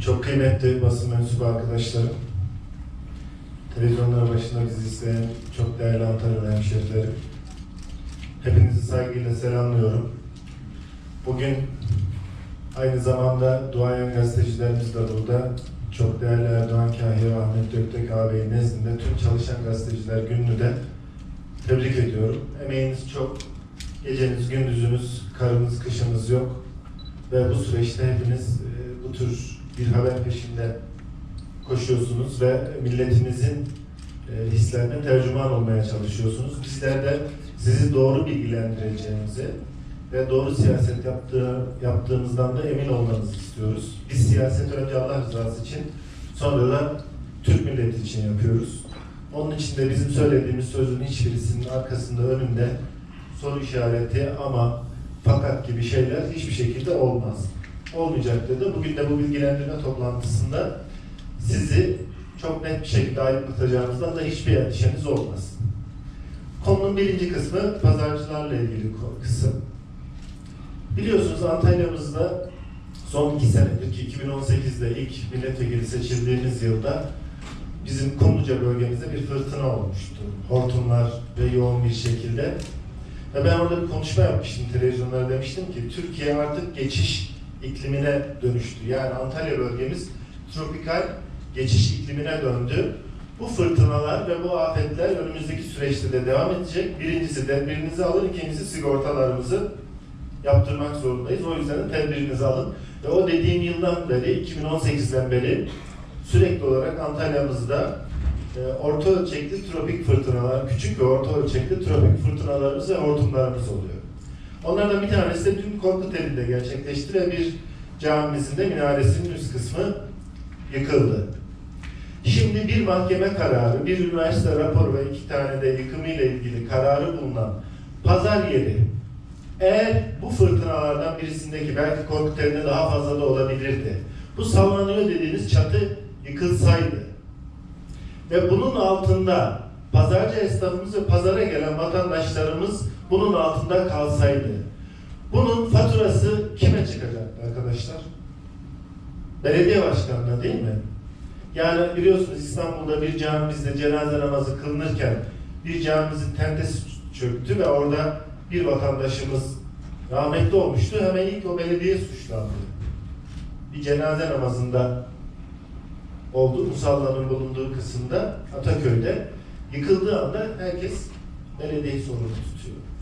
Çok kıymetli basın mensubu arkadaşlarım, televizyonlar başında bizi izleyen çok değerli Antalyalı hemşehrilerim, hepinizi saygıyla selamlıyorum. Bugün aynı zamanda duayen gazetecilerimiz de burada. Çok değerli Erdoğan Kahya, Ahmet Göktek ağabeyi nezdinde tüm çalışan gazeteciler gününü de tebrik ediyorum. Emeğiniz çok, geceniz, gündüzünüz, karınız, kışınız yok. Ve bu süreçte hepiniz e, bu tür bir haber peşinde koşuyorsunuz ve milletimizin e, hislerine tercüman olmaya çalışıyorsunuz. Bizler de sizi doğru bilgilendireceğimizi ve doğru siyaset yaptığı, yaptığımızdan da emin olmanızı istiyoruz. Biz siyaset önce Allah rızası için sonra da Türk milleti için yapıyoruz. Onun için de bizim söylediğimiz sözün hiçbirisinin arkasında önünde soru işareti ama fakat gibi şeyler hiçbir şekilde olmaz. Olmayacak dedi. Bugün de bu bilgilendirme toplantısında sizi çok net bir şekilde aydınlatacağımızdan da hiçbir endişeniz olmasın. Konunun birinci kısmı pazarcılarla ilgili kısım. Biliyorsunuz Antalya'mızda son iki senedir ki 2018'de ilk milletvekili seçildiğimiz yılda bizim Kumluca bölgemizde bir fırtına olmuştu. Hortumlar ve yoğun bir şekilde. Ve ben orada bir konuşma yapmıştım televizyonlara demiştim ki Türkiye artık geçiş iklimine dönüştü. Yani Antalya bölgemiz tropikal geçiş iklimine döndü. Bu fırtınalar ve bu afetler önümüzdeki süreçte de devam edecek. Birincisi tedbirinizi alın, ikincisi sigortalarımızı yaptırmak zorundayız. O yüzden de tedbirinizi alın. Ve o dediğim yıldan beri, 2018'den beri sürekli olarak Antalya'mızda e, orta ölçekli tropik fırtınalar, küçük ve orta ölçekli tropik fırtınalarımız ve hortumlarımız oluyor. Onlardan bir tanesi de dün Korkuteli'de gerçekleşti ve bir camimizin de minaresinin üst kısmı yıkıldı. Şimdi bir mahkeme kararı, bir üniversite raporu ve iki tane de yıkımıyla ilgili kararı bulunan pazar yeri eğer bu fırtınalardan birisindeki belki Korkuteli'nde daha fazla da olabilirdi. Bu sallanıyor dediğiniz çatı yıkılsaydı ve bunun altında pazarcı esnafımız ve pazara gelen vatandaşlarımız bunun altında kalsaydı bunun faturası kime çıkacaktı arkadaşlar? Belediye başkanına değil mi? Yani biliyorsunuz İstanbul'da bir camimizde cenaze namazı kılınırken bir camimizin tentesi çöktü ve orada bir vatandaşımız rahmetli olmuştu. Hemen ilk o belediye suçlandı. Bir cenaze namazında oldu. Musallanın bulunduğu kısımda Ataköy'de yıkıldığı anda herkes belediyeyi sorumlu tutuyor.